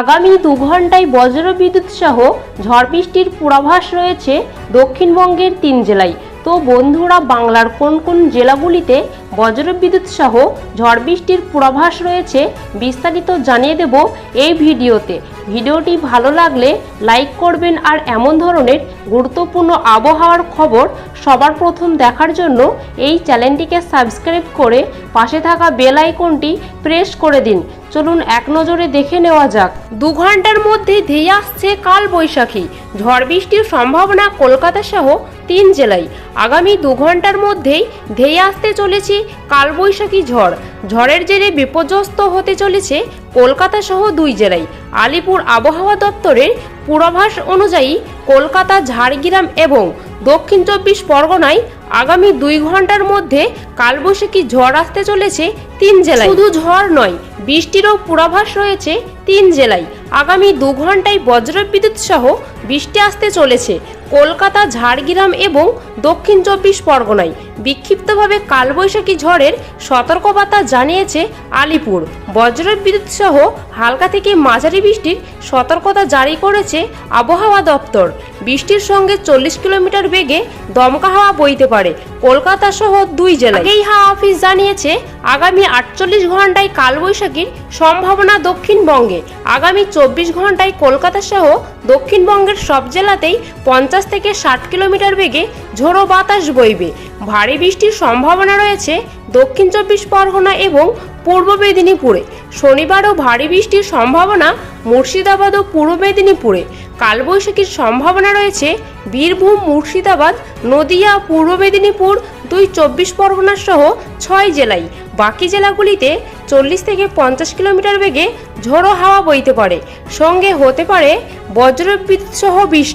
আগামী দু ঘন্টায় বজ্রবিদ্যুৎ সহ ঝড় বৃষ্টির পূর্বাভাস রয়েছে দক্ষিণবঙ্গের তিন জেলায়। তো বন্ধুরা, বাংলার কোন কোন জেলাগুলিতে বজ্রবিদ্যুৎ সহ ঝড় বৃষ্টির পূর্বাভাস রয়েছে বিস্তারিত জানিয়ে দেব এই ভিডিওতে। ভিডিওটি ভালো লাগলে লাইক করবেন আর এমন ধরনের গুরুত্বপূর্ণ আবহাওয়ার খবর সবার প্রথম দেখার জন্য এই চ্যানেলটিকে সাবস্ক্রাইব করে পাশে থাকা বেল আইকনটি প্রেস করে দিন। চলুন এক নজরে দেখে নেওয়া যাক। দু ঘণ্টার মধ্যে ধেয়ে আসছে কাল বৈশাখী ঝড় বৃষ্টির সম্ভাবনা কলকাতা সহ তিন জেলায়। আগামী দু ঘণ্টার মধ্যেই ধেয়ে আসতে চলেছে কালবৈশাখী ঝড়। ঝড়ের জেরে বিপর্যস্ত হতে চলেছে কলকাতা সহ দুই জেলায়। আলিপুর আবহাওয়া দপ্তরের পূর্বাভাস অনুযায়ী কলকাতা, ঝাড়গ্রাম এবং দক্ষিণ চব্বিশ পরগনায় আগামী দুই ঘণ্টার মধ্যে কালবৈশাখী ঝড় আসতে চলেছে তিন জেলায়। শুধু ঝড় নয়, বৃষ্টিরও পূর্বাভাস রয়েছে তিন জেলায়। আগামী দু ঘন্টায় বজ্রবিদ্যুৎ সহ বৃষ্টি আসতে চলেছে। কলকাতা, ঝাড়গ্রাম এবং দক্ষিণ চব্বিশ পরগনায়। বিক্ষিপ্তভাবে কালবৈশাখী ঝড়ের সতর্কবার্তা জানিয়েছে আলিপুর। বজ্রবিদ্যুৎ সহ হালকা থেকে মাঝারি বৃষ্টির সতর্কতা জারি করেছে আবহাওয়া দপ্তর। বৃষ্টির সঙ্গে চল্লিশ কিলোমিটার বেগে দমকা হাওয়া বইতে পারে। কলকাতা সহ দুই জেলায়। এই হাওয়া অফিস জানিয়েছে, আগামী আটচল্লিশ ঘন্টায় কালবৈশাখীর সম্ভাবনা দক্ষিণবঙ্গে। আগামী চব্বিশ ঘন্টায় কলকাতা সহ দক্ষিণবঙ্গের সব জেলাতেই পঞ্চাশ থেকে ষাট কিলোমিটার বেগে ঝোড়ো বাতাস বইবে। ভারী বৃষ্টির সম্ভাবনা রয়েছে দক্ষিণ চব্বিশ পরগনা এবং পূর্ব মেদিনীপুরে। শনিবারও ভারী বৃষ্টির সম্ভাবনা মুর্শিদাবাদ ও পূর্ব মেদিনীপুরে। কালবৈশাখীর সম্ভাবনা রয়েছে বীরভূম, মুর্শিদাবাদ, নদিয়া, পূর্ব মেদিনীপুর দুই চব্বিশ পরগনা সহ ছয় জেলায়। বাকি জেলাগুলিতে চল্লিশ থেকে পঞ্চাশ কিলোমিটার বেগে ঝোড়ো হাওয়া বইতে পারে। সঙ্গে হতে পারে বজ্রবিদ্যুৎ সহ বৃষ্টি।